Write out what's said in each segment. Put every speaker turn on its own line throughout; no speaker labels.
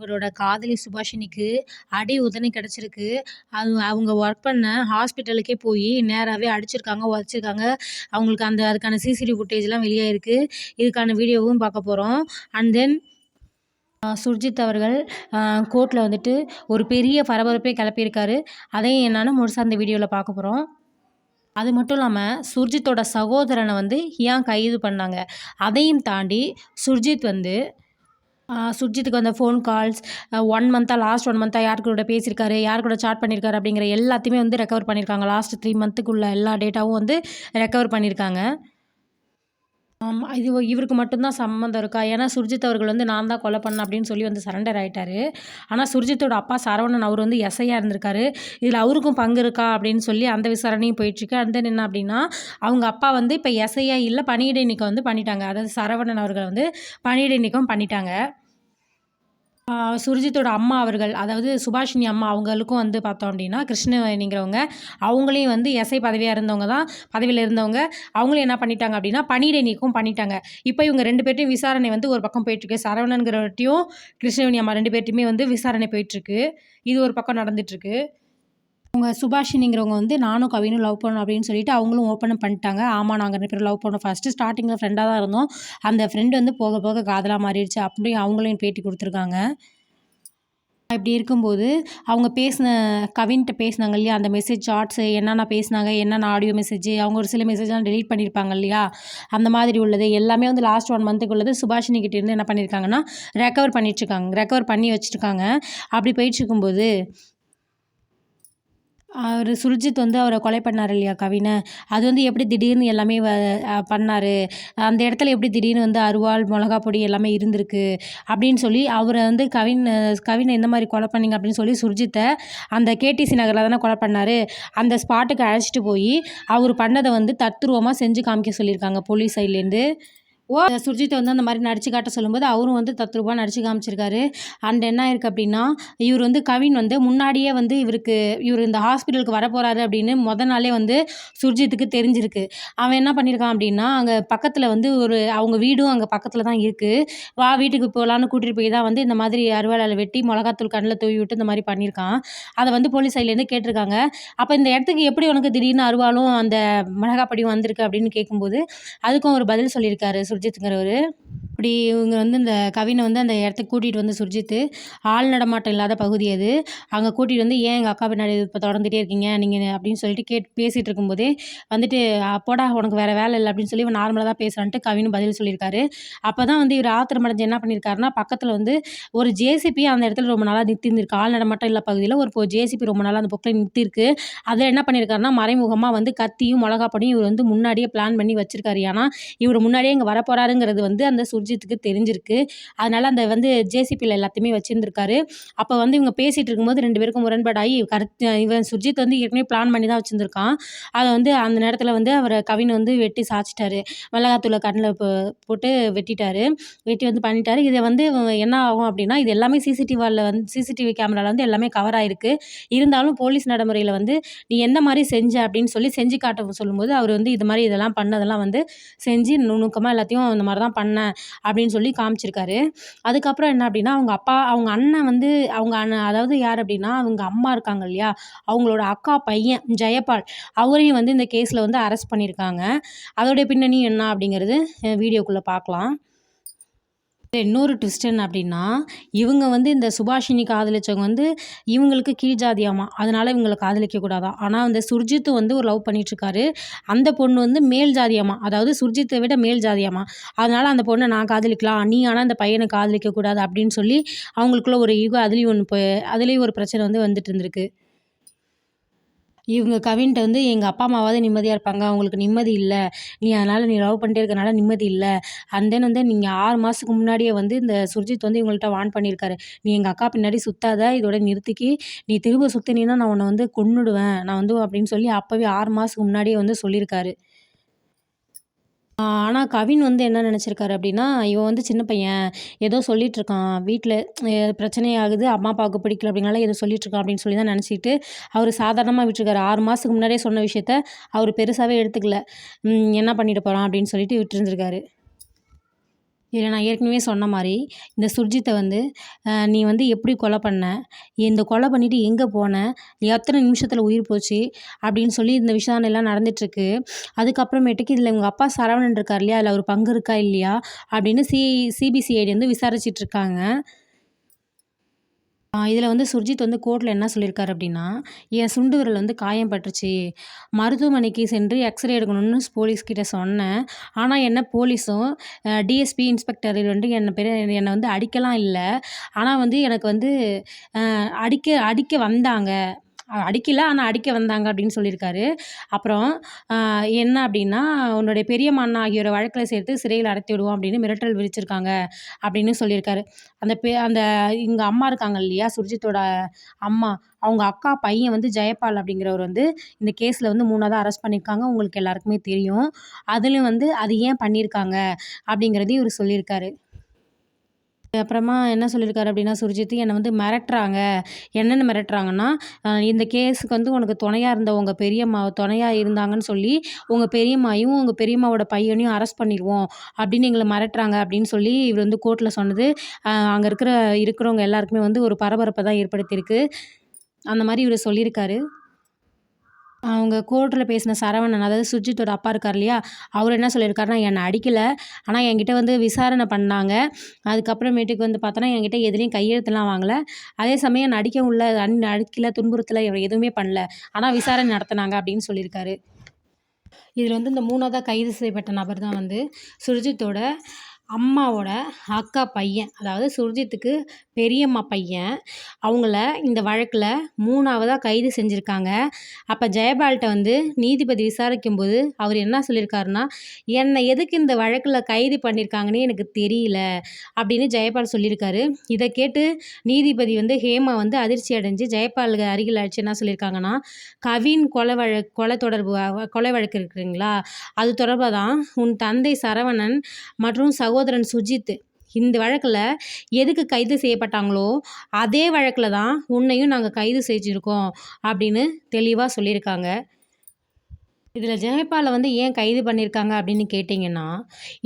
அவரோட காதலி சுபாஷினிக்கு அடி உதறி கிடச்சிருக்கு. அது அவங்க ஒர்க் பண்ண ஹாஸ்பிட்டலுக்கே போய் நேராகவே அடிச்சிருக்காங்க உதச்சிருக்காங்க. அவங்களுக்கு அந்த அதுக்கான சிசிடிவி ஃபுட்டேஜ்லாம் வெளியாயிருக்கு. இதுக்கான வீடியோவும் பார்க்க போகிறோம் அண்ட் தென் சுர்ஜித் அவர்கள் கோர்ட்டில் வந்துட்டு ஒரு பெரிய பரபரப்பே கிளப்பியிருக்காரு. அதையும் என்னென்னு முழுசாக அந்த வீடியோவில் பார்க்க போகிறோம் அது மட்டும் இல்லாமல் சுர்ஜித்தோட சகோதரனை வந்து ஏன் கைது பண்ணாங்க? அதையும் தாண்டி சுர்ஜித் வந்து சுர்ஜித்துக்கு வந்த ஃபோன் கால்ஸ் ஒன் மந்த்தாக லாஸ்ட் ஒன் மந்த்தாக யார் கூட பேசியிருக்காரு யார் கூட சாட் பண்ணியிருக்காரு அப்படிங்கிற எல்லாத்தையுமே வந்து ரெக்கவர் பண்ணியிருக்காங்க. லாஸ்ட் த்ரீ மந்த்துக்குள்ள எல்லா டேட்டாவும் வந்து ரெக்கவர் பண்ணியிருக்காங்க. ஆமாம் இது இவருக்கு மட்டும்தான் சம்மந்தம் இருக்கா? ஏன்னா சுர்ஜித் அவர்கள் வந்து நான் தான் கொலை பண்ணேன் அப்படின்னு சொல்லி வந்து சரண்டர் ஆகிட்டாரு ஆனால் சுர்ஜித்தோட அப்பா சரவணன் அவர் வந்து எஸ்ஐயாக இருந்திருக்காரு. இதில் அவருக்கும் பங்கு இருக்கா? அப்படின்னு சொல்லி அந்த விசாரணையும் போயிட்டுருக்கு. அந்த என்ன அப்படின்னா அவங்க அப்பா வந்து இப்போ எஸ்ஐயாக இல்லை பணியிடை நீக்கம் வந்து பண்ணிட்டாங்க. அதாவது சரவணன் அவர்கள் வந்து பணியிடை நீக்கம் பண்ணிட்டாங்க. சுர்ஜித்தோட அம்மா அவர்கள் அதாவது சுபாஷினி அம்மா அவங்களுக்கும் வந்து பார்த்தோம் அப்படின்னா கிருஷ்ணவேணிங்கிறவங்க அவங்களையும் வந்து எஸ்ஐ பதவியாக இருந்தவங்க தான் பதவியில் இருந்தவங்க. அவங்களும் என்ன பண்ணிட்டாங்க அப்படின்னா பணியிடை நீக்கம் பண்ணிட்டாங்க. இப்போ இவங்க ரெண்டு பேர்ட்டையும் விசாரணை வந்து ஒரு பக்கம் போயிட்டுருக்கு. சரவணன்கிறவர்ட்டையும் கிருஷ்ணவேணி அம்மா ரெண்டு பேர்ட்டையுமே வந்து விசாரணை போயிட்டுருக்கு. இது ஒரு பக்கம் நடந்துட்டுருக்கு. அவங்க சுபாஷினிங்கிறவங்க வந்து நானும் கவினும் லவ் பண்ணணும் அப்படின்னு சொல்லிட்டு அவங்களும் ஓப்பன் பண்ணிட்டாங்க. ஆமாம் நாங்கள் ரெண்டு பேரும் லவ் பண்ணோம். ஃபஸ்ட்டு ஸ்டார்டிங்கில் ஃப்ரெண்டாக தான் இருந்தோம். அந்த ஃப்ரெண்டு வந்து போக போக காதலாக மாறிடுச்சு. அப்படி அவங்களையும் பேட்டி கொடுத்துருக்காங்க. இப்படி இருக்கும்போது அவங்க பேசின கவின்கிட்ட பேசினாங்க இல்லையா? அந்த மெசேஜ் சார்ட்ஸு என்னென்ன பேசினாங்க என்னென்ன ஆடியோ மெசேஜ் அவங்க ஒரு சில மெசேஜ்லாம் டெலீட் பண்ணியிருப்பாங்க இல்லையா? அந்த மாதிரி உள்ளது. எல்லாமே வந்து லாஸ்ட் ஒன் மந்த்துக்கு உள்ளது. சுபாஷினி கிட்டேருந்து என்ன பண்ணியிருக்காங்கன்னா ரெக்கவர் பண்ணிட்டுருக்காங்க ரெக்கவர் பண்ணி வச்சுருக்காங்க. அப்படி போயிட்டு இருக்கும்போது அவர் சுர்ஜித் வந்து அவரை கொலை பண்ணார் இல்லையா கவினை? அது வந்து எப்படி திடீர்னு எல்லாமே வ பண்ணார்? அந்த இடத்துல எப்படி திடீர்னு வந்து அருவாள் மிளகா பொடி எல்லாமே இருந்திருக்கு? அப்படின்னு சொல்லி அவரை வந்து கவின் கவினை எந்த மாதிரி கொலை பண்ணிங்க அப்படின்னு சொல்லி சுர்ஜித்தை அந்த கேடிசி நகரில் தானே கொலை பண்ணார்? அந்த ஸ்பாட்டுக்கு அழைச்சிட்டு போய் அவர் பண்ணதை வந்து தத்ரூபமாக செஞ்சு காமிக்க சொல்லியிருக்காங்க போலீஸ் சைட்லேருந்து ஓ சுர்ஜித்தை வந்து அந்த மாதிரி நடிச்சு காட்ட சொல்லும்போது அவரும் வந்து தத்ரூபா நடிச்சு காமிச்சிருக்காரு. அண்ட் என்ன ஆயிருக்கு அப்படின்னா இவர் வந்து கவின் வந்து முன்னாடியே வந்து இவருக்கு இவர் இந்த ஹாஸ்பிட்டலுக்கு வரப்போகிறாரு அப்படின்னு முத நாளே வந்து சுர்ஜித்துக்கு தெரிஞ்சிருக்கு. அவன் என்ன பண்ணியிருக்கான் அப்படின்னா அங்கே பக்கத்தில் வந்து ஒரு அவங்க வீடும் அங்கே பக்கத்தில் தான் இருக்குது வா வீட்டுக்கு போகலான்னு கூட்டிகிட்டு போய் தான் வந்து இந்த மாதிரி அறுவாளால் வெட்டி மிளகாத்தூள் கண்ணில் தூவி விட்டு இந்த மாதிரி பண்ணியிருக்கான் அதை வந்து போலீஸ் சைட்லேருந்து கேட்டிருக்காங்க. அப்போ இந்த இடத்துக்கு எப்படி உனக்கு திடீர்னு அருவாலும் அந்த மிளகாப்படியும் வந்திருக்கு அப்படின்னு கேட்கும்போது அதுக்கும் ஒரு பதில் சொல்லியிருக்காரு சுர்ஜித்துங்கிறவர் இப்படி இவங்க வந்து இந்த கவினை வந்து அந்த இடத்துக்கு கூட்டிகிட்டு வந்து சுர்ஜித்து ஆள் நடமாட்டம் இல்லாத பகுதி அது. அங்கே கூட்டிகிட்டு வந்து ஏன் எங்கள் அக்கா பின்னாடி இப்போ தொடர்ந்துட்டே இருக்கீங்க? நீங்கள் அப்படின்னு சொல்லிட்டு கேட்டு பேசிகிட்டு இருக்கும்போதே வந்துட்டு அப்போடா உனக்கு வேறு வேலை இல்லை. அப்படின்னு சொல்லி இவன் நார்மலாக தான் பேசுகிறான்ட்டு கவின்னு பதில் சொல்லியிருக்காரு. அப்போ தான் வந்து இவர் ஆத்திரம் அடைஞ்சு என்ன பண்ணியிருக்காருன்னா பக்கத்தில் வந்து ஒரு ஜேசிபி அந்த இடத்துல ரொம்ப நாளாக நிறுத்திருந்திருக்கு ஆள் நடமாட்டம் இல்லை பகுதியில் ஒரு ஜேசிபி ரொம்ப நாளாக அந்த பக்கத்தில் நிறுத்திருக்கு அதில் என்ன பண்ணியிருக்காருன்னா மறைமுகமாக வந்து கத்தியும் மிளகாப்படியும் இவர் வந்து முன்னாடியே பிளான் பண்ணி வச்சிருக்காரு. ஏன்னா இவர் முன்னாடியே இங்கே வரப்போகிறாருங்கிறது வந்து அந்த சுர்ஜி அபிஜித்துக்கு தெரிஞ்சிருக்கு. அதனால் அந்த வந்து ஜேசிபியில் எல்லாத்தையுமே வச்சுருந்துருக்காரு. அப்போ வந்து இவங்க பேசிகிட்டு இருக்கும்போது ரெண்டு பேருக்கும் முரண்பாடாகி கருத்து இவன் சுர்ஜித் வந்து ஏற்கனவே பிளான் பண்ணி தான் வச்சுருந்துருக்கான். அதை வந்து அந்த நேரத்தில் வந்து அவரை கவின் வந்து வெட்டி சாச்சிட்டாரு. மிளகாத்தூளை கண்ணில் போட்டு வெட்டிட்டாரு. வெட்டி வந்து பண்ணிட்டாரு. இதை வந்து என்ன ஆகும் அப்படின்னா இது எல்லாமே சிசிடிவியில் வந்து சிசிடிவி கேமராவில் வந்து எல்லாமே கவர் ஆகிருக்கு இருந்தாலும் போலீஸ் நடைமுறையில் வந்து நீ எந்த மாதிரி செஞ்ச? அப்படின்னு சொல்லி செஞ்சு காட்ட சொல்லும்போது அவர் வந்து இது மாதிரி இதெல்லாம் பண்ணதெல்லாம் வந்து செஞ்சு நுணுக்கமாக எல்லாத்தையும் இந்த மாதிரி தான் பண்ணேன் அப்படின்னு சொல்லி காமிச்சிருக்காரு. அதுக்கப்புறம் என்ன அப்படின்னா அவங்க அப்பா அவங்க அண்ணன் வந்து அவங்க அண்ணன் அதாவது யார் அப்படின்னா அவங்க அம்மா இருக்காங்க இல்லையா? அவங்களோட அக்கா பையன் ஜெயபால் அவரையும் வந்து இந்த கேஸில் வந்து அரெஸ்ட் பண்ணியிருக்காங்க அதோடைய பின்னணி என்ன அப்படிங்கிறது வீடியோக்குள்ளே பார்க்கலாம். இன்னொரு ட்விஸ்ட் என்ன அப்படின்னா இவங்க வந்து இந்த சுபாஷினி காதலிச்சவங்க வந்து இவங்களுக்கு கீழ் ஜாதியாமா அதனால இவங்களை காதலிக்க ஆனால் அந்த சுர்ஜித்து வந்து ஒரு லவ் பண்ணிட்டுருக்காரு. அந்த பொண்ணு வந்து மேல் ஜாதியாமா. அதாவது சுர்ஜித்தை விட மேல் ஜாதியாமா. அதனால அந்த பொண்ணை நான் காதலிக்கலாம். நீ ஆனால் அந்த பையனை காதலிக்க கூடாது அப்படின்னு சொல்லி அவங்களுக்குள்ள ஒரு ஈகோ அதுலேயும் ஒன்று அதுலேயும் ஒரு பிரச்சனை வந்து வந்துட்டு இருந்திருக்கு. இவங்க கவின்கிட்ட வந்து எங்கள் அப்பா அம்மாவாவது நிம்மதியாக இருப்பாங்க. அவங்களுக்கு நிம்மதி இல்லை. நீ அதனால் நீ லவ் பண்ணிட்டே இருக்கனால நிம்மதி இல்லை. அண்ட் தென் வந்து நீங்கள் ஆறு மாதத்துக்கு முன்னாடியே வந்து இந்த சுர்ஜித் வந்து இவங்கள்ட்ட வான் பண்ணியிருக்காரு. நீ எங்கள் அக்கா பின்னாடி சுற்றாத இதோட நிறுத்திக்கி. நீ திரும்ப சுற்றினீன்னா நான் உன்னை வந்து கொன்னுடுவேன். நான் வந்து அப்படின்னு சொல்லி அப்போவே ஆறு மாதத்துக்கு முன்னாடியே வந்து சொல்லியிருக்காரு. ஆனால் கவின் வந்து என்ன நினச்சிருக்காரு அப்படின்னா இவன் வந்து சின்ன பையன் ஏதோ சொல்லிகிட்ருக்கான் வீட்டில் பிரச்சனையாகுது அம்மா அப்பாவுக்கு பிடிக்கல அப்படின்னால ஏதோ சொல்லிகிட்ருக்கான் அப்படின்னு சொல்லி தான் நினச்சிட்டு அவர் சாதாரணமாக விட்டுருக்காரு. ஆறு மாதத்துக்கு முன்னாடியே சொன்ன விஷயத்த அவர் பெருசாகவே எடுத்துக்கல. என்ன பண்ணிட்டு போகிறான் அப்படின்னு சொல்லிட்டு விட்டுருந்துருக்காரு. இதில் நான் ஏற்கனவே சொன்ன மாதிரி இந்த சுர்ஜித்தை வந்து நீ வந்து எப்படி கொலை பண்ண? இந்த கொலை பண்ணிவிட்டு எங்கே போன? எத்தனை நிமிஷத்தில் உயிர் போச்சு அப்படின்னு சொல்லி இந்த விஷயம் எல்லாம் நடந்துகிட்ருக்கு அதுக்கப்புறமேட்டுக்கு இதில் உங்கள் அப்பா சரவணன் இருக்கார் இல்லையா? அதில் ஒரு பங்கு இருக்கா இல்லையா? அப்படின்னு சி சிபிசிஐடி வந்து விசாரிச்சிட்டு இருக்காங்க. இதில் வந்து சுர்ஜித் வந்து கோர்ட்டில் என்ன சொல்லியிருக்காரு அப்படின்னா என் சுண்டு விரல் வந்து காயம் பட்டுருச்சு மருத்துவமனைக்கு சென்று எக்ஸ்ரே எடுக்கணும்னு போலீஸ்கிட்ட சொன்னேன். ஆனால் என்ன போலீஸும் டிஎஸ்பி இன்ஸ்பெக்டர் வந்து என்னை பெரிய என்னை வந்து அடிக்கலாம் இல்லை. ஆனால் வந்து எனக்கு வந்து அடிக்க அடிக்க வந்தாங்க. அடிக்கல ஆனால் அடிக்க வந்தாங்க அப்படின்னு சொல்லியிருக்காரு. அப்புறம் என்ன அப்படின்னா உன்னுடைய பெரிய மண்ணா ஆகியோரை வழக்கில் சேர்த்து சிறையில் அடைத்து விடுவோம் அப்படின்னு மிரட்டல் விரிச்சிருக்காங்க அப்படின்னு சொல்லியிருக்காரு. அந்த பே அந்த இங்கே அம்மா இருக்காங்க இல்லையா சுர்ஜித்தோட அம்மா அவங்க அக்கா பையன் வந்து ஜெயபால் அப்படிங்கிறவர் வந்து இந்த கேஸில் வந்து மூணாவதாக அரெஸ்ட் பண்ணியிருக்காங்க. உங்களுக்கு எல்லாருக்குமே தெரியும். அதுலேயும் வந்து அது ஏன் பண்ணியிருக்காங்க? அப்படிங்கிறதையும் இவர் சொல்லியிருக்காரு. அப்புறமா என்ன சொல்லியிருக்காரு அப்படின்னா சுர்ஜித் என்னை வந்து மிரட்டுறாங்க. என்னென்னு மிரட்டுறாங்கன்னா இந்த கேஸுக்கு வந்து உனக்கு துணையாக இருந்த உங்கள் பெரியம்மா துணையாக இருந்தாங்கன்னு சொல்லி உங்கள் பெரியம்மாயும் உங்கள் பெரியம்மாவோட பையனையும் அரெஸ்ட் பண்ணிடுவோம் அப்படின்னு எங்களை மிரட்டுறாங்க அப்படின்னு சொல்லி இவர் வந்து கோர்ட்டில் சொன்னது. அங்கே இருக்கிற இருக்கிறவங்க எல்லாருக்குமே வந்து ஒரு பரபரப்பை தான் ஏற்படுத்தியிருக்கு. அந்த மாதிரி இவர் சொல்லியிருக்காரு. அவங்க கோர்ட்டில் பேசின சரவணன் அதாவது சுஜித்தோட அப்பா இருக்கார் இல்லையா அவர் என்ன சொல்லியிருக்காருன்னா என்னை அடிக்கலை. ஆனால் என்கிட்ட வந்து விசாரணை பண்ணாங்க. அதுக்கப்புறமேட்டுக்கு வந்து பார்த்தோன்னா என்கிட்ட எதுலேயும் கையெழுத்துலாம் வாங்கலை. அதே சமயம் என்னை அடிக்க இல்லை. அன் அடிக்கல துன்புறுத்தலை இவர் எதுவுமே பண்ணல. ஆனால் விசாரணை நடத்தினாங்க அப்படின்னு சொல்லியிருக்காரு. இதில் வந்து இந்த மூணாவதாக கைது செய்யப்பட்ட நபர் தான் வந்து சுர்ஜித்தோட அம்மாவோட அக்கா பையன் அதாவது சுர்ஜித்துக்கு பெரியம்மா பையன் அவங்கள இந்த வழக்கில் மூணாவதாக கைது செஞ்சுருக்காங்க. அப்போ ஜெயபால்கிட்ட வந்து நீதிபதி விசாரிக்கும்போது அவர் என்ன சொல்லியிருக்காருன்னா என்னை எதுக்கு இந்த வழக்கில் கைது பண்ணியிருக்காங்கன்னு எனக்கு தெரியல அப்படின்னு ஜெயபால் சொல்லியிருக்காரு இதை கேட்டு நீதிபதி வந்து ஹேமா வந்து அதிர்ச்சி அடைஞ்சு ஜெயபாலுக்கு அருகில் அடிச்சு என்ன சொல்லியிருக்காங்கன்னா கவின் கொலை வழக்கு கொலை தொடர்பு கொலை வழக்கு இருக்குங்களா? அது தொடர்பாக தான் உன் தந்தை சரவணன் மற்றும் சகோதரன் சுஜித் இந்த வழக்கில் எதுக்கு கைது செய்யப்பட்டாங்களோ அதே வழக்கில் தான் உன்னையும் நாங்கள் கைது செஞ்சுருக்கோம் அப்படின்னு தெளிவாக சொல்லியிருக்காங்க. இதில் ஜெயபாலை வந்து ஏன் கைது பண்ணியிருக்காங்க அப்படின்னு கேட்டிங்கன்னா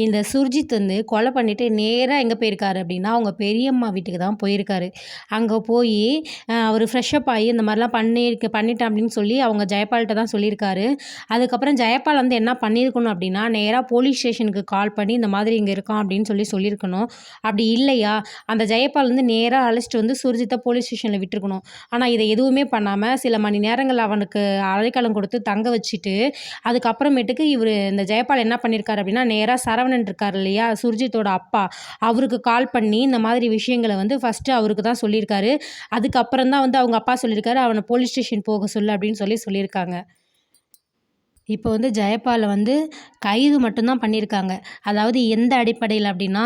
இந்த சுர்ஜித் வந்து கொலை பண்ணிவிட்டு நேராக எங்கே போயிருக்காரு அப்படின்னா அவங்க பெரியம்மா வீட்டுக்கு தான் போயிருக்காரு. அங்கே போய் அவர் ஃப்ரெஷ்அப் ஆகி இந்த மாதிரிலாம் பண்ணியிருக்க பண்ணிட்டேன் அப்படின்னு சொல்லி அவங்க ஜெயபால்கிட்ட தான் சொல்லியிருக்காரு. அதுக்கப்புறம் ஜெயபால் வந்து என்ன பண்ணியிருக்கணும் அப்படின்னா நேராக போலீஸ் ஸ்டேஷனுக்கு கால் பண்ணி இந்த மாதிரி இங்கே இருக்கான் அப்படின்னு சொல்லி சொல்லியிருக்கணும். அப்படி இல்லையா? அந்த ஜெயபால் வந்து நேராக அழைச்சிட்டு வந்து சுர்ஜித்தை போலீஸ் ஸ்டேஷனில் விட்டுருக்கணும். ஆனால் இதை எதுவுமே பண்ணாமல் சில மணி நேரங்கள் அவனுக்கு அலைக்காலம் கொடுத்து தங்க வச்சுட்டு அதுக்கப்புறமேட்டுக்கு இவர் இந்த ஜெயபால் என்ன பண்ணியிருக்காரு அப்படின்னா நேராக சரவணன் இருக்கார் இல்லையா? சுர்ஜித்தோட அப்பா. அவருக்கு கால் பண்ணி இந்த மாதிரி விஷயங்களை வந்து ஃபஸ்ட்டு அவருக்கு தான் சொல்லியிருக்காரு. அதுக்கப்புறம் தான் வந்து அவங்க அப்பா சொல்லியிருக்காரு அவனை போலீஸ் ஸ்டேஷன் போக சொல்லு அப்படின்னு சொல்லி சொல்லியிருக்காங்க. இப்போ வந்து ஜெயபாலை வந்து கைது மட்டும்தான் பண்ணியிருக்காங்க. அதாவது எந்த அடிப்படையில் அப்படின்னா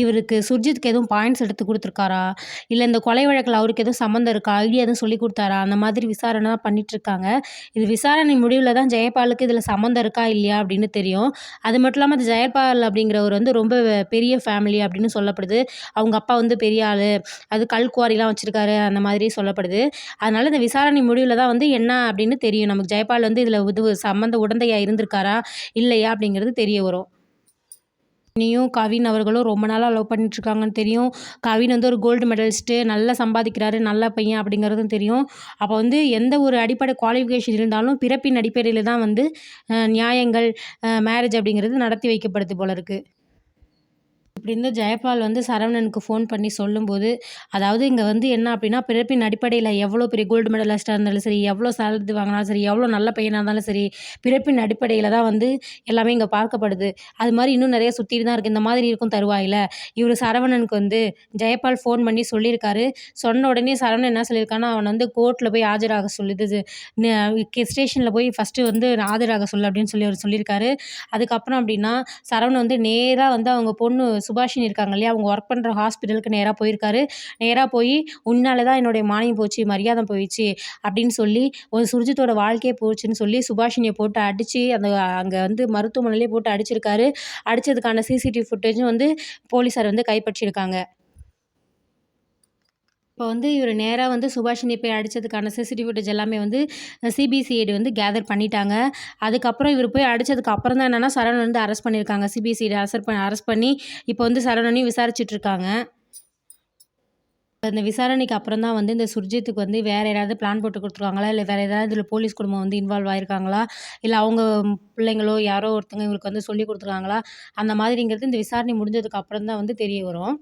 இவருக்கு சுர்ஜித்துக்கு எதுவும் பாயிண்ட்ஸ் எடுத்து கொடுத்துருக்காரா? இல்லை இந்த கொலை வழக்கில் அவருக்கு எதுவும் சம்மந்தம் இருக்கா? ஐடியா எதுவும் சொல்லி கொடுத்தாரா? அந்த மாதிரி விசாரணை தான் பண்ணிகிட்ருக்காங்க இது விசாரணை முடிவில் தான் ஜெயபாலுக்கு இதில் சம்மந்தம் இருக்கா? இல்லையா? அப்படின்னு தெரியும். அது மட்டும் இல்லாமல் ஜெயபால் அப்படிங்கிறவர் வந்து ரொம்ப பெரிய ஃபேமிலி அப்படின்னு சொல்லப்படுது. அவங்க அப்பா வந்து பெரிய ஆள். அது கல் குவாரிலாம் வச்சுருக்காரு. அந்த மாதிரி சொல்லப்படுது. அதனால் இந்த விசாரணை முடிவில் தான் வந்து என்ன அப்படின்னு தெரியும். நமக்கு ஜெயபால் வந்து இதில் இது சம்மந்தம் உடந்தையாக இருந்திருக்காரா இல்லையா அப்படிங்கிறது தெரிய வரும். நீயும் கவின் அவர்களும் ரொம்ப நாளாக லவ் பண்ணிட்டுருக்காங்கன்னு தெரியும். கவின் வந்து ஒரு கோல்டு மெடலிஸ்ட்டு நல்லா சம்பாதிக்கிறாரு நல்ல பையன் அப்படிங்கிறதும் தெரியும். அப்போ வந்து எந்த ஒரு அடிப்படை குவாலிஃபிகேஷன் இருந்தாலும் பிறப்பின் அடிப்படையில் தான் வந்து நியாயங்கள் மேரேஜ் அப்படிங்கிறது நடத்தி வைக்கப்படுது போல இருக்குது இப்படி இருந்த ஜெயபால் வந்து சரவணனுக்கு ஃபோன் பண்ணி சொல்லும்போது அதாவது இங்கே வந்து என்ன அப்படின்னா பிறப்பின் அடிப்படையில் எவ்வளோ பெரிய கோல்டு மெடலிஸ்ட்டாக இருந்தாலும் சரி எவ்வளோ சேலரி வாங்கினாலும் சரி எவ்வளோ நல்ல பையனாக இருந்தாலும் சரி பிறப்பின் அடிப்படையில் தான் வந்து எல்லாமே இங்கே பார்க்கப்படுது. அது மாதிரி இன்னும் நிறைய சுற்றிட்டு தான் இருக்குது இந்த மாதிரி இருக்கும் தருவாயில். இவர் சரவணனுக்கு வந்து ஜெயபால் ஃபோன் பண்ணி சொல்லியிருக்காரு. சொன்ன உடனே சரவணன் என்ன சொல்லியிருக்கான்னா அவனை வந்து கோர்ட்டில் போய் ஆஜராக சொல்லுது. ஸ்டேஷனில் போய் ஃபஸ்ட்டு வந்து ஆஜராக சொல்லு அப்படின்னு சொல்லி அவர் சொல்லியிருக்காரு. அதுக்கப்புறம் அப்படின்னா சரவணன் வந்து நேராக வந்து அவங்க பொண்ணு சுபாஷினி இருக்காங்க இல்லையா? அவங்க ஒர்க் பண்ணுற ஹாஸ்பிட்டலுக்கு நேராக போயிருக்காரு. நேராக போய் உன்னால தான் என்னுடைய மானியம் போச்சு மரியாதை போயிடுச்சு அப்படின்னு சொல்லி ஒரு சுர்ஜித்தோட வாழ்க்கையே போச்சுன்னு சொல்லி சுபாஷினியை போட்டு அடித்து அந்த அங்கே வந்து மருத்துவமனையிலே போட்டு அடிச்சிருக்காரு. அடித்ததுக்கான சிசிடிவி ஃபுட்டேஜும் வந்து போலீஸார் வந்து கைப்பற்றியிருக்காங்க. இப்போ வந்து இவர் நேராக வந்து சுபாஷினி போய் அடிச்சதுக்கான சிசிடிவி ஃபுட்டேஜ் எல்லாமே வந்து சிபிசிஐடி வந்து கேதர் பண்ணிட்டாங்க. அதுக்கப்புறம் இவர் போய் அடிச்சதுக்கு அப்புறம் தான் என்னென்னா சரவணன் வந்து அரெஸ்ட் பண்ணியிருக்காங்க சிபிசிஐடி அரெஸ்ட் பண்ணி அரெஸ்ட் பண்ணி இப்போ வந்து சரவணனையும் விசாரிச்சுட்டு இருக்காங்க. அந்த விசாரணைக்கு அப்புறம் தான் வந்து இந்த சுர்ஜித்துக்கு வந்து வேறு யாராவது பிளான் போட்டு கொடுத்துருக்காங்களா? இல்லை வேறு ஏதாவது இதில் போலீஸ் குடும்பம் வந்து இன்வால்வ் ஆயிருக்காங்களா? இல்லை அவங்க பிள்ளைங்களோ யாரோ ஒருத்தங்க இவருக்கு வந்து சொல்லி கொடுத்துருக்காங்களா? அந்த மாதிரிங்கிறது இந்த விசாரணை முடிஞ்சதுக்கு அப்புறம் தான் வந்து தெரிய வரும்.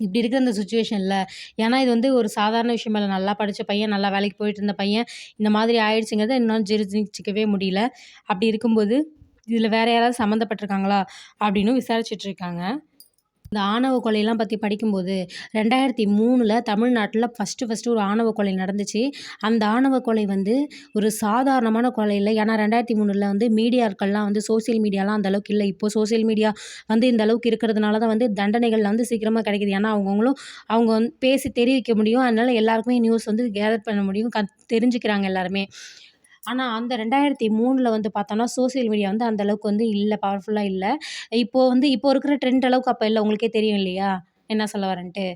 இப்படி இருக்கிற இந்த சுச்சுவேஷனில் ஏன்னா இது வந்து ஒரு சாதாரண விஷயம் இல்லை. நல்லா படித்த பையன் நல்லா வேலைக்கு போயிட்டு இருந்த பையன் இந்த மாதிரி ஆயிடுச்சுங்கிறத இன்னும் ஜீரணிச்சிக்கவே முடியல. அப்படி இருக்கும்போது இதில் வேறு யாராவது சம்மந்தப்பட்டிருக்காங்களா அப்படின்னு விசாரிச்சுட்ருக்காங்க இந்த ஆணவ கொலையெல்லாம் பற்றி படிக்கும்போது ரெண்டாயிரத்தி மூணில் தமிழ்நாட்டில் ஃபஸ்ட்டு ஃபஸ்ட்டு ஒரு ஆணவ கொலை நடந்துச்சு. அந்த ஆணவ கொலை வந்து ஒரு சாதாரணமான கொலை இல்லை. ஏன்னா ரெண்டாயிரத்தி மூணில் வந்து மீடியாக்கள்லாம் வந்து சோசியல் மீடியாலாம் அந்த அளவுக்கு இல்லை. இப்போ சோசியல் மீடியா வந்து இந்த அளவுக்கு இருக்கிறதுனால தான் வந்து தண்டனைகள் வந்து சீக்கிரமாக கிடைக்குது. ஏன்னா அவங்கவுங்களும் அவங்க வந்து பேசி தெரிவிக்க முடியும். அதனால எல்லாருக்குமே நியூஸ் வந்து கேதர் பண்ண முடியும். க தெரிஞ்சுக்கிறாங்க எல்லாருமே. ஆனால் அந்த ரெண்டாயிரத்தி மூணில் வந்து பார்த்தோம்னா சோசியல் மீடியா வந்து அந்த அளவுக்கு வந்து இல்லை பவர்ஃபுல்லாக இல்லை. இப்போது வந்து இப்போ இருக்கிற ட்ரெண்ட் அளவுக்கு அப்போ இல்லை உங்களுக்கே தெரியும் இல்லையா? என்ன சொல்ல வரேன்ட்டு.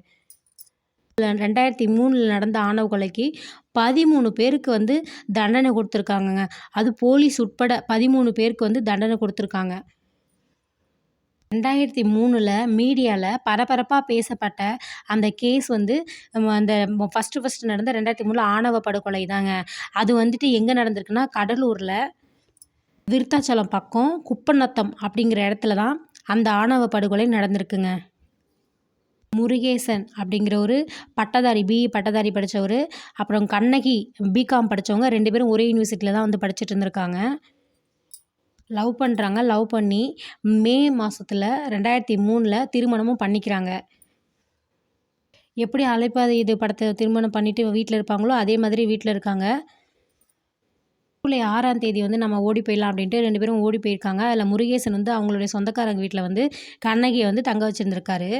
ரெண்டாயிரத்தி மூணில் நடந்த ஆணவ கொலைக்கு பதிமூணு பேருக்கு வந்து தண்டனை கொடுத்துருக்காங்கங்க. அது போலீஸ் உட்பட பதிமூணு பேருக்கு வந்து தண்டனை கொடுத்துருக்காங்க. ரெண்டாயிரத்தி மூணில் மீடியாவில் பரபரப்பாக பேசப்பட்ட அந்த கேஸ் வந்து அந்த ஃபஸ்ட்டு ஃபஸ்ட்டு நடந்த ரெண்டாயிரத்தி மூணில் ஆணவ படுகொலை தாங்க அது வந்துட்டு எங்கே நடந்திருக்குன்னா கடலூரில் விருத்தாச்சலம் பக்கம் குப்பநத்தம் அப்படிங்கிற இடத்துல தான் அந்த ஆணவ படுகொலை நடந்திருக்குங்க. முருகேசன் அப்படிங்கிற ஒரு பட்டதாரி பிஇ பட்டதாரி படித்தவர் அப்புறம் கண்ணகி பிகாம் படித்தவங்க ரெண்டு பேரும் ஒரே யூனிவர்சிட்டியில் தான் வந்து படிச்சுட்டு இருந்திருக்காங்க. லவ் பண்ணுறாங்க லவ் பண்ணி மே மாதத்துல ரெண்டாயிரத்தி மூணில் திருமணமும் பண்ணிக்கிறாங்க. எப்படி அலைப்பாதை இது படத்தை திருமணம் பண்ணிவிட்டு வீட்டில் இருப்பாங்களோ அதே மாதிரி வீட்டில் இருக்காங்க. ஜூலை ஆறாம் தேதி வந்து நம்ம ஓடி போயிடலாம் அப்படின்ட்டு ரெண்டு பேரும் ஓடி போயிருக்காங்க. அதில் முருகேசன் வந்து அவங்களுடைய சொந்தக்காரங்க வீட்டில் வந்து கண்ணகியை வந்து தங்க வச்சுருந்துருக்காரு.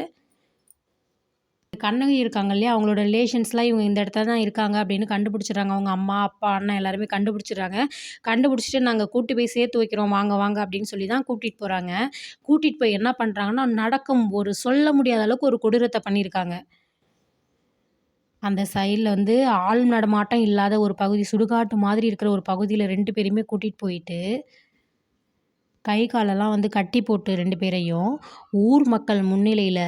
கண்ணகி இருக்காங்க இல்லையா? அவங்களோட ரிலேஷன்ஸ்லாம் இவங்க இந்த இடத்துல தான் இருக்காங்க அப்படின்னு கண்டுபிடிச்சிடுறாங்க. அவங்க அம்மா அப்பா அண்ணன் எல்லாருமே கண்டுபிடிச்சிடுறாங்க. கண்டுபிடிச்சிட்டு நாங்கள் கூட்டி போய் சேர்த்து வைக்கிறோம். வாங்க வாங்க அப்படின்னு சொல்லி தான் கூட்டிகிட்டு போகிறாங்க கூட்டிகிட்டு போய் என்ன பண்ணுறாங்கன்னா நடக்கும் ஒரு சொல்ல முடியாத அளவுக்கு ஒரு கொடூரத்தை பண்ணியிருக்காங்க. அந்த சைடில் வந்து ஆள் நடமாட்டம் இல்லாத ஒரு பகுதி சுடுகாட்டு மாதிரி இருக்கிற ஒரு பகுதியில் ரெண்டு பேருமே கூட்டிகிட்டு போயிட்டு கை காலெல்லாம் வந்து கட்டி போட்டு ரெண்டு பேரையும். ஊர் மக்கள் முன்னிலையில்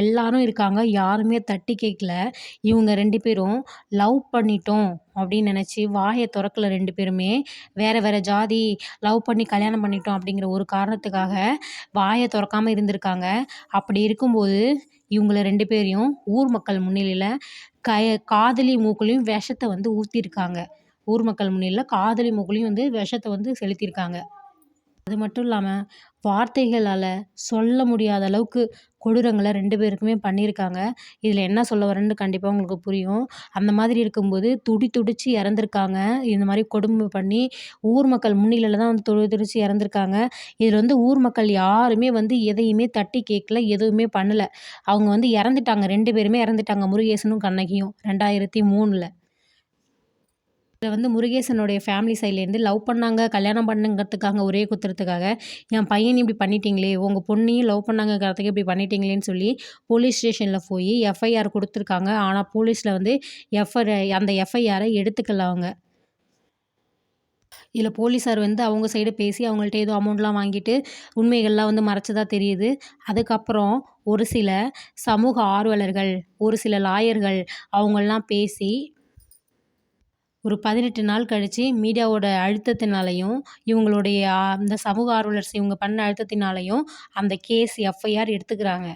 எல்லாரும் இருக்காங்க. யாருமே தட்டி கேட்கல இவங்க ரெண்டு பேரும் லவ் பண்ணிட்டோம் அப்படின்னு நினச்சி வாயை திறக்கல ரெண்டு பேருமே. வேறு வேறு ஜாதி லவ் பண்ணி கல்யாணம் பண்ணிட்டோம் அப்படிங்கிற ஒரு காரணத்துக்காக வாயை திறக்காமல் இருந்திருக்காங்க. அப்படி இருக்கும்போது இவங்கள ரெண்டு பேரையும் ஊர் மக்கள் முன்னிலையில் க காதலி மூக்குலேயும் விஷத்தை வந்து ஊற்றிருக்காங்க ஊர் மக்கள் முன்னிலையில் காதலி மூக்குலேயும் வந்து விஷத்தை வந்து செலுத்தியிருக்காங்க அது மட்டும் இல்லாமல் வார்த்தைகளால் சொல்ல முடியாத அளவுக்கு கொடூரங்களை ரெண்டு பேருக்குமே பண்ணியிருக்காங்க. இதில் என்ன சொல்ல வரேன்னு கண்டிப்பாக உங்களுக்கு புரியும். அந்த மாதிரி இருக்கும்போது துடி துடிச்சு இறந்துருக்காங்க. இந்த மாதிரி கொடுமை பண்ணி ஊர் மக்கள் முன்னிலையில் தான் வந்து துடி துடிச்சு இறந்துருக்காங்க. இதில் வந்து ஊர் மக்கள் யாருமே வந்து எதையுமே தட்டி கேட்கல எதுவுமே பண்ணலை. அவங்க வந்து இறந்துட்டாங்க. ரெண்டு பேருமே இறந்துட்டாங்க. முருகேசனும் கண்ணகியும். ரெண்டாயிரத்தி மூணில். இதில் வந்து முருகேசனுடைய ஃபேமிலி சைட்லேருந்து லவ் பண்ணாங்க கல்யாணம் பண்ணுங்கிறதுக்காக ஒரே குத்துறதுக்காக என் பையன் இப்படி பண்ணிட்டீங்களே உங்கள் பொண்ணையும் லவ் பண்ணாங்கிறதுக்கு இப்படி பண்ணிட்டீங்களேன்னு சொல்லி போலீஸ் ஸ்டேஷனில் போய் எஃப்ஐஆர் கொடுத்துருக்காங்க. ஆனால் போலீஸில் வந்து எஃப்ஐ அந்த எஃப்ஐஆரை எடுத்துக்கல அவங்க. இதில் போலீஸார் வந்து அவங்க சைடு பேசி அவங்கள்ட்ட ஏதோ அமௌண்ட்லாம் வாங்கிட்டு உண்மைகள்லாம் வந்து மறைச்சதாக தெரியுது. அதுக்கப்புறம் ஒரு சில சமூக ஆர்வலர்கள் ஒரு சில லாயர்கள் அவங்கெல்லாம் பேசி ஒரு பதினெட்டு நாள் கழித்து மீடியாவோட அழுத்தத்தினாலையும் இவங்களுடைய அந்த சமூக ஆர்வலர்ஸ் இவங்க பண்ண அழுத்தத்தினாலையும் அந்த கேஸ் எஃப்ஐஆர் எடுத்துக்கிறாங்க.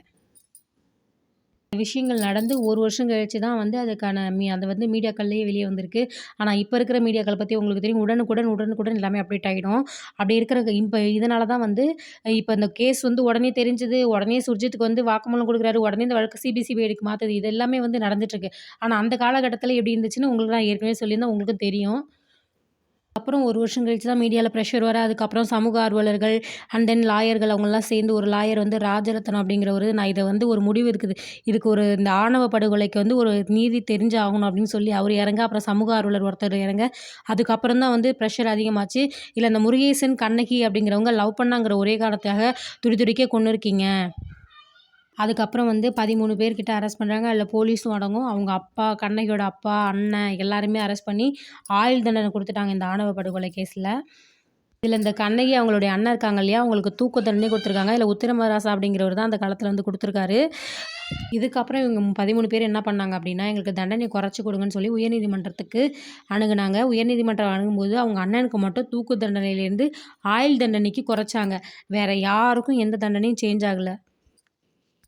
விஷயங்கள் நடந்து ஒரு வருஷம் கழிச்சு தான் வந்து அதுக்கான மீ அது வந்து மீடியாக்கள்லேயே வெளியே வந்திருக்கு. ஆனால் இப்போ இருக்கிற மீடியாக்களை பற்றி உங்களுக்கு தெரியும் உடனுக்குடன் உடனுக்குடன் எல்லாமே அப்டேட் ஆகிடும் அப்படி இருக்கிற இப்போ இதனால தான் வந்து இப்போ இந்த கேஸ் வந்து உடனே தெரிஞ்சது உடனே சுர்ஜித்துக்கு வந்து வாக்குமூலம் கொடுக்குறாரு உடனே இந்த வழக்கு சிபிசிபிஐடிக்கு மாற்றுது இது எல்லாமே வந்து நடந்துட்டுருக்கு ஆனால் அந்த காலகட்டத்தில் எப்படி இருந்துச்சுன்னு உங்களுக்கு நான் ஏற்கனவே சொல்லியிருந்தேன் உங்களுக்கும் தெரியும். அப்புறம் ஒரு வருஷம் கழிச்சு தான் மீடியாவில் ப்ரெஷர் வர அதுக்கப்புறம் சமூக ஆர்வலர்கள் அண்ட் தென் லாயர்கள் அவங்கெல்லாம் சேர்ந்து ஒரு லாயர் வந்து ராஜரத்னம் அப்படிங்கிற ஒரு நான் இதை வந்து ஒரு முடிவு இருக்குது இதுக்கு ஒரு இந்த ஆணவ படுகொலைக்கு வந்து ஒரு நீதி தெரிஞ்சாகணும் அப்படின்னு சொல்லி அவர் இறங்க அப்புறம் சமூக ஆர்வலர் ஒருத்தர் இறங்க. அதுக்கப்புறம் தான் வந்து ப்ரெஷர் அதிகமாச்சு. இல்லை இந்த முருகேசன் கண்ணகி அப்படிங்கிறவங்க லவ் பண்ணாங்கிற ஒரே காரணத்துக்காக துடி துடிக்க கொண்டு இருக்கீங்க அதுக்கப்புறம் வந்து பதிமூணு பேர்கிட்ட அரெஸ்ட் பண்ணுறாங்க அதில் போலீஸும் அடங்கும். அவங்க அப்பா கண்ணகியோட அப்பா அண்ணன் எல்லாருமே அரெஸ்ட் பண்ணி ஆயுள் தண்டனை கொடுத்துட்டாங்க இந்த ஆணவ படுகொலை கேஸில் இதில் இந்த கண்ணகி அவங்களுடைய அண்ணன் இருக்காங்க இல்லையா? அவங்களுக்கு தூக்க தண்டனை கொடுத்துருக்காங்க. இதில் உத்திரமராசா அப்படிங்கிறவர் தான் அந்த காலத்தில் வந்து கொடுத்துருக்காரு. இதுக்கப்புறம் இவங்க பதிமூணு பேர் என்ன பண்ணாங்க அப்படின்னா எங்களுக்கு தண்டனை குறைச்சி கொடுங்கன்னு சொல்லி உயர்நீதிமன்றத்துக்கு அணுகுனாங்க. உயர்நீதிமன்றம் அணுகும்போது அவங்க அண்ணனுக்கு மட்டும் தூக்கு தண்டனையிலேருந்து ஆயுள் தண்டனைக்கு குறைச்சாங்க. வேறு யாருக்கும் எந்த தண்டனையும் சேஞ்ச் ஆகலை.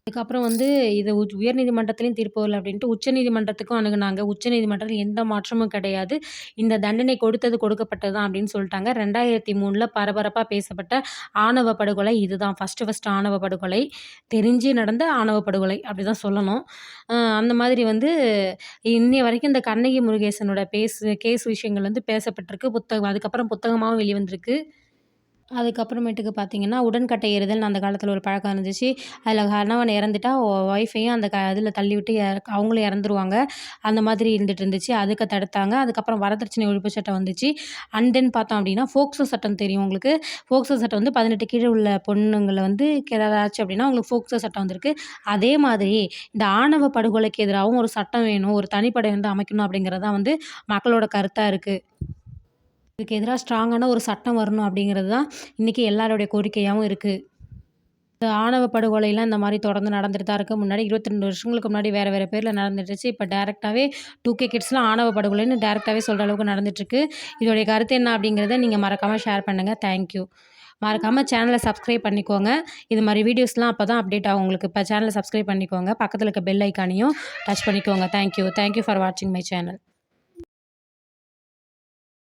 அதுக்கப்புறம் வந்து இது உச் உயர்நீதிமன்றத்திலையும் தீர்ப்பு வரல அப்படின்ட்டு உச்சநீதிமன்றத்துக்கும் அணுகுனாங்க. உச்சநீதிமன்றத்தில் எந்த மாற்றமும் கிடையாது. இந்த தண்டனை கொடுத்தது கொடுக்கப்பட்டது தான் அப்படின்னு சொல்லிட்டாங்க. ரெண்டாயிரத்தி மூணில் பரபரப்பாக பேசப்பட்ட ஆணவ படுகொலை இதுதான். ஃபஸ்ட்டு ஃபஸ்ட்டு ஆணவ படுகொலை. தெரிஞ்சு நடந்த ஆணவ படுகொலை அப்படி தான் சொல்லணும் அந்த மாதிரி வந்து இன்னைய வரைக்கும் இந்த கண்ணகி முருகேசனோட பேஸ் கேஸ் விஷயங்கள் வந்து பேசப்பட்டிருக்கு. புத்தகம் அதுக்கப்புறம் புத்தகமாகவும் வெளிவந்திருக்கு. அதுக்கப்புறமேட்டுக்கு பார்த்தீங்கன்னா உடன்கட்டை ஏறுதல்னு அந்த காலத்தில் ஒரு பழக்கம் இருந்துச்சு. அதில் கணவன் இறந்துட்டா ஒய்ஃபையும் அந்த க இதில் தள்ளி விட்டு இற அவங்களும் இறந்துருவாங்க. அந்த மாதிரி இருந்துட்டு இருந்துச்சு. அதுக்கு தடுத்தாங்க. அதுக்கப்புறம் வரதட்சணை ஒழிப்பு சட்டம் வந்துச்சு. அண்ட் தென் பார்த்தோம் அப்படின்னா ஃபோக்ஸோ சட்டம் தெரியும் உங்களுக்கு. ஃபோக்ஸோ சட்டம் வந்து பதினெட்டு கீழே உள்ள பொண்ணுங்களை வந்து ஏதாச்சும் அப்படின்னா அவங்களுக்கு ஃபோக்ஸோ சட்டம் வந்திருக்கு. அதே மாதிரி இந்த ஆணவ படுகொலைக்கு எதிராகவும் ஒரு சட்டம் வேணும். ஒரு தனிப்படை வந்து அமைக்கணும் அப்படிங்கிறது தான் வந்து மக்களோட கருத்தாக இருக்குது இதுக்கு எதிராக ஸ்ட்ராங்கான ஒரு சட்டம் வரணும் அப்படிங்கிறது தான் இன்றைக்கி எல்லாருடைய கோரிக்கையாகவும் இருக்குது இந்த ஆணவ படுகொலைலாம் இந்த மாதிரி தொடர்ந்து நடந்துட்டு தான் இருக்குது முன்னாடி இருபத்தி ரெண்டு வருஷங்களுக்கு முன்னாடி வேறு வேறு பேரில் நடந்துட்டுச்சு இப்போ டேரெக்டாகவே டூ கே கிட்ஸ்லாம் ஆணவ படுகொலைன்னு டேரெக்டாகவே சொல்கிற அளவுக்கு நடந்துட்டுருக்கு இதோடைய கருத்து என்ன அப்படிங்கிறத நீங்கள் மறக்காமல் ஷேர் பண்ணுங்கள் தேங்க்யூ மறக்காமல் சேனலை சப்ஸ்கிரைப் பண்ணிக்கோங்க. இது மாதிரி வீடியோஸ்லாம் அப்போ தான் அப்டேட் ஆகும் உங்களுக்கு. இப்போ சேனலை சப்ஸ்கிரைப் பண்ணிக்கோங்க. பக்கத்தில் இருக்க பெல் ஐக்கானையும் டச் பண்ணிக்கோங்க. Thank you thank you for வாட்சிங் மை சேனல்